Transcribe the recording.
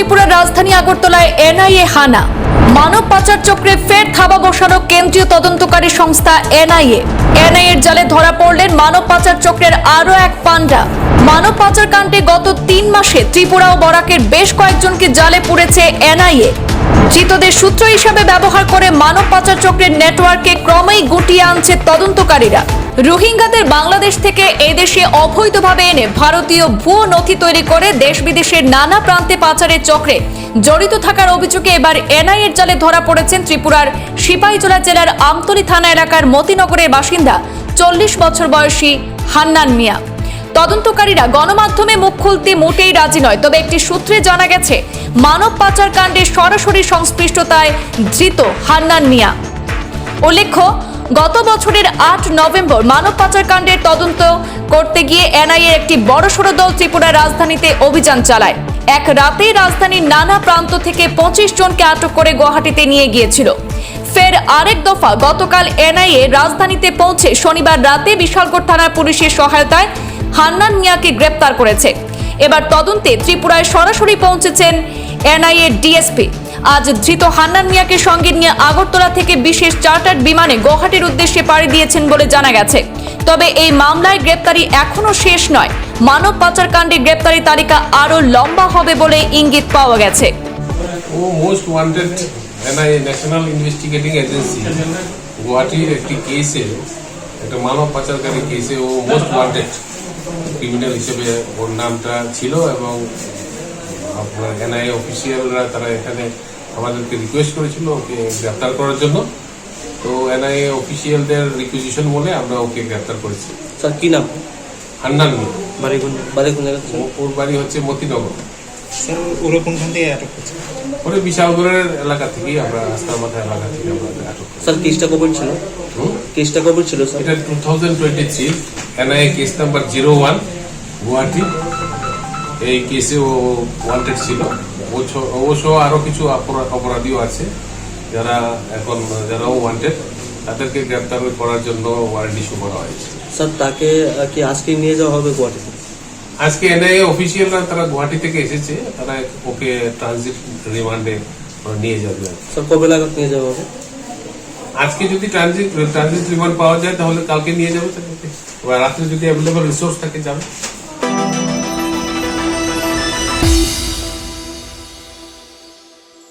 ত্রিপুরার রাজধানী আগরতলায় এনআইএ হানা। মানব পাচার চক্রে ফের থাবা বসানো কেন্দ্রীয় তদন্তকারী সংস্থা এনআইএ। এনআইএর জালে ধরা পড়লেন মানব পাচার চক্রের আরও এক পান্ডা মানব পাচার কাণ্ডে গত তিন মাসে ত্রিপুরা ও বরাকের বেশ কয়েকজনকে জালে পুড়েছে এনআইএ। ধৃতদের সূত্র হিসাবে ব্যবহার করে মানব পাচার চক্রের নেটওয়ার্কে ক্রমেই গুটিয়ে আনছে তদন্তকারীরা। রোহিঙ্গাদের বাংলাদেশ থেকে এই দেশে অবৈধভাবে এনে ভারতীয় ভুয়ো নথি তৈরি করে দেশ বিদেশের নানা প্রান্তে পাচারের চক্রে জড়িত থাকার অভিযোগে এবার এনআইএর জালে ধরা পড়েছেন ত্রিপুরার সিপাহীজলা জেলার আমতলী থানা এলাকার মতিনগরের বাসিন্দা চল্লিশ বছর বয়সী হান্নান মিয়া। তদন্তকারীরা গণমাধ্যমে মুখ খুলতে মোটেই রাজি নয়, তবে একটি সূত্রে জানা গেছে, মানব পাচার কাণ্ডে সরাসরি সংশ্লিষ্টতায় ধৃত হান্নান মিয়া। উল্লেখ্য গত বছরের আট নভেম্বর মানব পাচার কাণ্ডের তদন্ত করতে গিয়ে এনআইএ একটি বড়সড় দল ত্রিপুরার রাজধানীতে অভিযান চালায়। এক রাতে রাজধানীর নানা প্রান্ত থেকে পঁচিশ জনকে আটক করে গুয়াহাটিতে নিয়ে গিয়েছিল। ফের আরেক দফা গতকাল এনআইএ রাজধানীতে পৌঁছে শনিবার রাতে বিশালগড় থানার পুলিশের সহায়তায় হান্নান মিয়াকে গ্রেপ্তার করেছে। এবার তদন্তে ত্রিপুরায় সরাসরি পৌঁছেছেন এনআইএ ডিএসপি। আজ ধৃত হান্নান মিয়াকে সঙ্গে নিয়ে আগরতলা থেকে বিশেষ চার্টার্ড বিমানে গুয়াহাটির উদ্দেশ্যে পাড়ি দিয়েছেন বলে জানা গেছে। তবে এই মামলায় গ্রেপ্তারি এখনও শেষ নয়। মানব পাচার কাণ্ডে গ্রেপ্তারি তালিকা আরও লম্বা হবে বলে ইঙ্গিত পাওয়া গেছে। গুয়াহাটির একটি কেসে, একটা মানব পাচারকারী কেসে ও মোস্ট ওয়ান্টেড ক্রিমিনাল হিসেবে ওর নামটা ছিল এবং আপনার এনআইএ অফিসিয়ালরা তারা এখানে আমাদেরকে রিকোয়েস্ট করেছিল ওকে গ্রেপ্তার করার জন্য। তো এনআইএ অফিসিয়ালদের রিকুইজিশন বলে আমরা ওকে গ্রেপ্তার করেছি। স্যার কি নাম? হান্নান মিয়া। বাড়ি কোন বাড়ি কোন জায়গা ওর বাড়ি হচ্ছে মতিনগর। স্যার ওরা কোনখান থেকে আটক করছে? ওরে বিশালগড়ের এলাকা থেকেই আমরা রাস্তার মাথা এলাকা থেকে আমরা আটক স্যার কেসটা কবে ছিল? হুম? কেসটা কবে ছিল স্যার? এটা two thousand twenty three NIA case number zero one Guwahati এই কেসে ও ওয়ান্টেড ছিল। অবশ্য- অবশ্য আরও কিছু অপরাধীও আছে। যারা এখন যারাও ওয়ান্টেড তাদেরকে গ্রেপ্তার করার জন্য ওয়ারেন্ট ইস্যু করা হয়েছে। স্যার তাকে কি আজকে নিয়ে যাওয়া হবে গুয়াহাটিতে আজকে এনআইএ অফিসিয়ালরা তারা গুয়াহাটি থেকে এসেছে। তারা ওকে ট্রানজিট রিমান্ডে নিয়ে যাবে। স্যার কবে লাগাত নিয়ে যাওয়া হবে? আজকে যদি ট্রানজিট ট্রানজিট রিমান্ড পাওয়া যায় তাহলে কালকে নিয়ে যাবে তাদেরকে। রাত্রে যদি অ্যাভেলেবল রিসোর্স থাকে যাবে।